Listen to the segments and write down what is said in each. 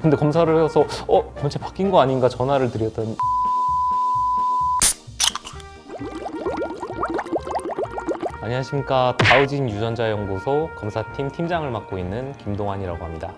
근데 검사를 해서 어 검체 바뀐 거 아닌가 전화를 드렸더니 안녕하십니까 다우진 유전자 연구소 검사팀 팀장을 맡고 있는 김동환이라고 합니다.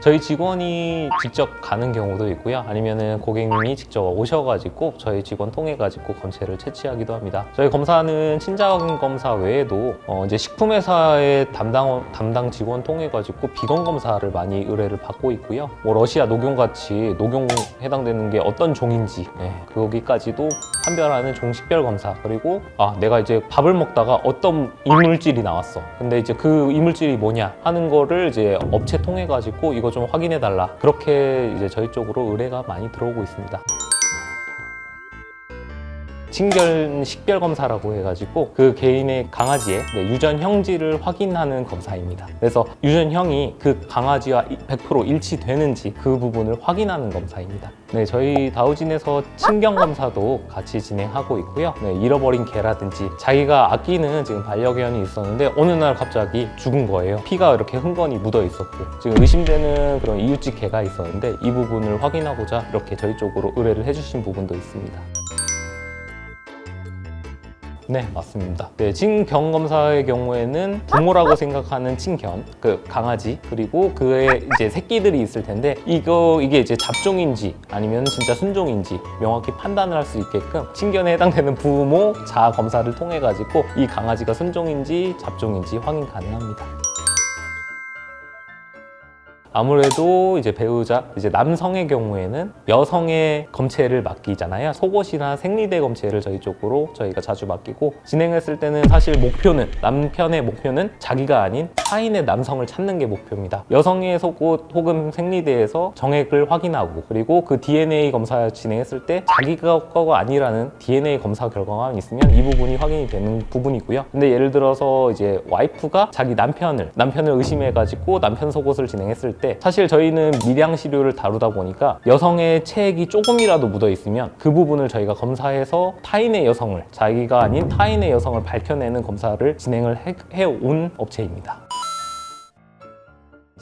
저희 직원이 직접 가는 경우도 있고요. 아니면은 고객님이 직접 오셔가지고 저희 직원 통해가지고 검체를 채취하기도 합니다. 저희 검사는 친자 확인 검사 외에도 어 이제 식품회사의 담당 담당 직원 통해가지고 비건 검사를 많이 의뢰를 받고 있고요. 뭐 러시아 녹용 같이 녹용 해당되는 게 어떤 종인지 네, 거기까지도 판별하는 종식별 검사 그리고 아 내가 이제 밥을 먹다가 어떤 이물질이 나왔어. 근데 이제 그 이물질이 뭐냐 하는 거를 이제 업체 통해 가지고 이거 좀 확인해 달라. 그렇게 이제 저희 쪽으로 의뢰가 많이 들어오고 있습니다. 친결 식별 검사라고 해가지고 그 개인의 강아지의 네, 유전 형질을 확인하는 검사입니다. 그래서 유전 형이 그 강아지와 100% 일치되는지 그 부분을 확인하는 검사입니다. 네, 저희 다우진에서 친경 검사도 같이 진행하고 있고요. 네, 잃어버린 개라든지 자기가 아끼는 지금 반려견이 있었는데 어느 날 갑자기 죽은 거예요. 피가 이렇게 흥건히 묻어 있었고 지금 의심되는 그런 이웃집 개가 있었는데 이 부분을 확인하고자 이렇게 저희 쪽으로 의뢰를 해주신 부분도 있습니다. 네, 맞습니다. 네, 친견 검사의 경우에는 부모라고 생각하는 친견, 그 강아지 그리고 그의 이제 새끼들이 있을 텐데 이거 이게 이제 잡종인지 아니면 진짜 순종인지 명확히 판단을 할 수 있게끔 친견에 해당되는 부모 자아 검사를 통해 가지고 이 강아지가 순종인지 잡종인지 확인 가능합니다. 아무래도 이제 배우자 이제 남성의 경우에는 여성의 검체를 맡기잖아요. 속옷이나 생리대 검체를 저희 쪽으로 저희가 자주 맡기고 진행했을 때는 사실 목표는 남편의 목표는 자기가 아닌 타인의 남성을 찾는 게 목표입니다. 여성의 속옷 혹은 생리대에서 정액을 확인하고 그리고 그 DNA 검사 진행했을 때 자기가 거가 아니라는 DNA 검사 결과가 있으면 이 부분이 확인이 되는 부분이고요. 근데 예를 들어서 이제 와이프가 자기 남편을 남편을 의심해 가지고 남편 속옷을 진행했을 때 사실 저희는 미량 시료를 다루다 보니까 여성의 체액이 조금이라도 묻어 있으면 그 부분을 저희가 검사해서 타인의 여성을 자기가 아닌 타인의 여성을 밝혀내는 검사를 진행을 해- 해온 업체입니다.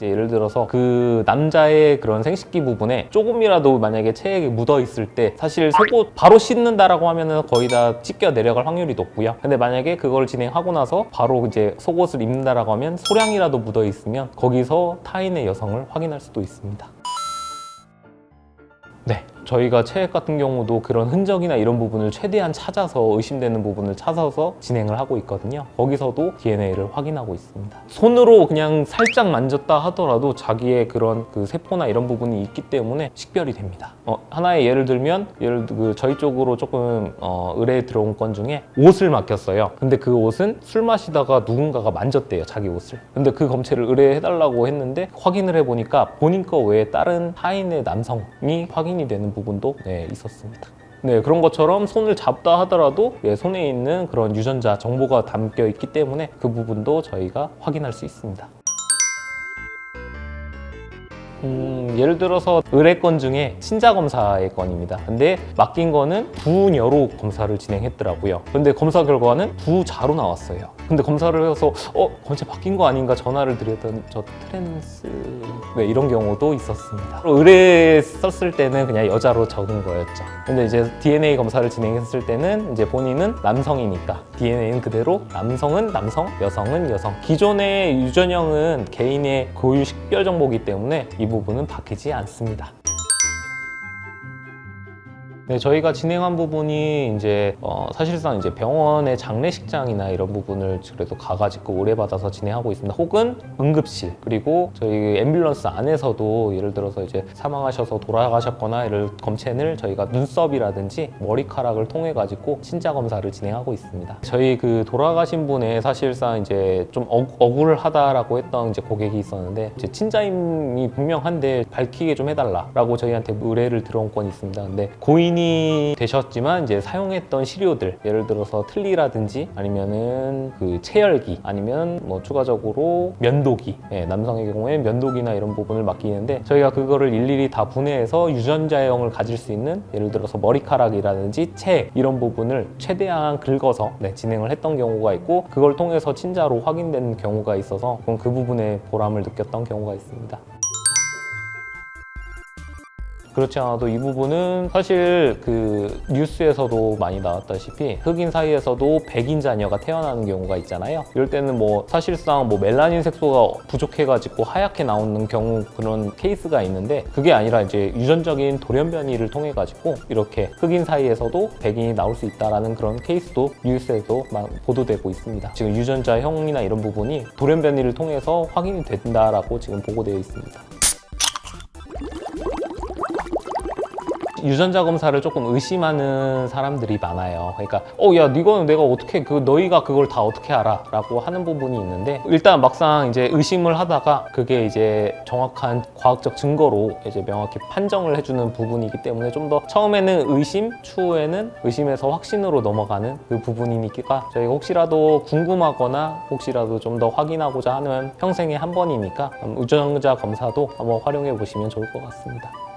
예를 들어서 그 남자의 그런 생식기 부분에 조금이라도 만약에 체액이 묻어 있을 때 사실 속옷 바로 씻는다라고 하면은 거의 다 찢겨 내려갈 확률이 높고요. 근데 만약에 그걸 진행하고 나서 바로 이제 속옷을 입는다라고 하면 소량이라도 묻어 있으면 거기서 타인의 여성을 확인할 수도 있습니다. 네. 저희가 체액 같은 경우도 그런 흔적이나 이런 부분을 최대한 찾아서 의심되는 부분을 찾아서 진행을 하고 있거든요. 거기서도 DNA를 확인하고 있습니다. 손으로 그냥 살짝 만졌다 하더라도 자기의 그런 그 세포나 이런 부분이 있기 때문에 식별이 됩니다. 어, 하나의 예를 들면 예를 들- 그 저희 쪽으로 조금 어, 의뢰 들어온 건 중에 옷을 맡겼어요. 근데 그 옷은 술 마시다가 누군가가 만졌대요, 자기 옷을. 근데 그 검체를 의뢰해달라고 했는데 확인을 해보니까 본인 거 외에 다른 타인의 남성이 확인이 되는 부분도 네, 있었습니다. 네, 그런 것처럼 손을 잡다 하더라도 예, 손에 있는 그런 유전자 정보가 담겨 있기 때문에 그 부분도 저희가 확인할 수 있습니다. 음, 예를 들어서 의뢰건 중에 친자 검사의 건입니다. 근데 맡긴 거는 부녀로 검사를 진행했더라고요. 근데 검사 결과는 부자로 나왔어요. 근데 검사를 해서 어 검체 바뀐 거 아닌가 전화를 드렸더니 저 트랜스 네, 이런 경우도 있었습니다. 의뢰 썼을 때는 그냥 여자로 적은 거였죠. 근데 이제 DNA 검사를 진행했을 때는 이제 본인은 남성이니까 DNA는 그대로 남성은 남성, 여성은 여성. 기존의 유전형은 개인의 고유 식별 정보이기 때문에 이 부분은 바뀌지 않습니다. 네, 저희가 진행한 부분이 이제 어, 사실상 이제 병원의 장례식장이나 이런 부분을 그래도 가가지고 의뢰받아서 진행하고 있습니다. 혹은 응급실 그리고 저희 앰뷸런스 안에서도 예를 들어서 이제 사망하셔서 돌아가셨거나 이를 검체를 저희가 눈썹이라든지 머리카락을 통해 가지고 친자 검사를 진행하고 있습니다. 저희 그 돌아가신 분의 사실상 이제 좀 억, 억울하다라고 했던 이제 고객이 있었는데 이제 친자임이 분명한데 밝히게 좀 해달라라고 저희한테 의뢰를 들어온 건이 있습니다. 근데 고인이 고민이 되셨지만 이제 사용했던 시료들 예를 들어서 틀니라든지 아니면은 그 체열기 아니면 뭐 추가적으로 면도기 예, 남성의 경우에 면도기나 이런 부분을 맡기는데 저희가 그거를 일일이 다 분해해서 유전자형을 가질 수 있는 예를 들어서 머리카락이라든지 체 이런 부분을 최대한 긁어서 네, 진행을 했던 경우가 있고 그걸 통해서 친자로 확인된 경우가 있어서 그 부분에 보람을 느꼈던 경우가 있습니다. 그렇지 않아도 이 부분은 사실 그 뉴스에서도 많이 나왔다시피 흑인 사이에서도 백인 자녀가 태어나는 경우가 있잖아요. 이럴 때는 뭐 사실상 뭐 멜라닌 색소가 부족해가지고 하얗게 나오는 경우 그런 케이스가 있는데 그게 아니라 이제 유전적인 돌연 변이를 통해 가지고 이렇게 흑인 사이에서도 백인이 나올 수 있다라는 그런 케이스도 뉴스에도 막 보도되고 있습니다. 지금 유전자 형이나 이런 부분이 돌연 변이를 통해서 확인이 된다라고 지금 보고되어 있습니다. 유전자 검사를 조금 의심하는 사람들이 많아요. 그러니까 어야 이거는 내가 어떻게 그 너희가 그걸 다 어떻게 알아라고 하는 부분이 있는데 일단 막상 이제 의심을 하다가 그게 이제 정확한 과학적 증거로 이제 명확히 판정을 해주는 부분이기 때문에 좀 더 처음에는 의심, 추후에는 의심에서 확신으로 넘어가는 그 부분이니까 저희가 혹시라도 궁금하거나 혹시라도 좀 더 확인하고자 하는 평생에 한 번이니까 유전자 검사도 한번 활용해 보시면 좋을 것 같습니다.